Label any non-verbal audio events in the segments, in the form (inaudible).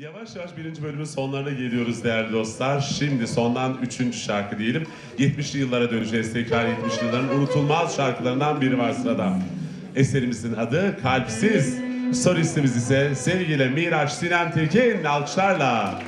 Yavaş yavaş birinci bölümün sonlarına geliyoruz değerli dostlar. Şimdi sondan üçüncü şarkı diyelim. 70'li yıllara döneceğiz. Tekrar 70'li yılların unutulmaz şarkılarından biri var sırada. Eserimizin adı Kalpsiz. Solistimiz ise sevgili Miraç Sinan Tekin alkışlarla.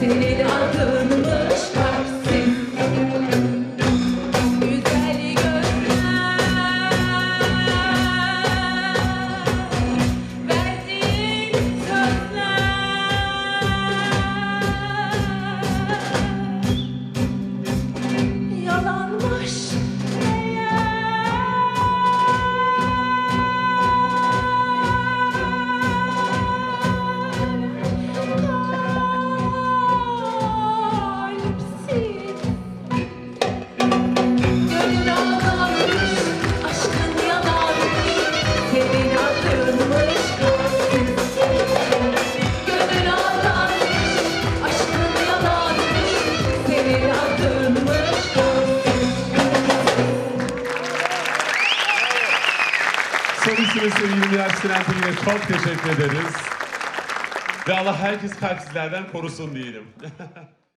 Senin adınmış kalpsiz. Solistimiz sevgili Miraç Sinan Tekin'e çok teşekkür ederiz. Ve Allah herkes kalpsizlerden korusun diyelim. (laughs)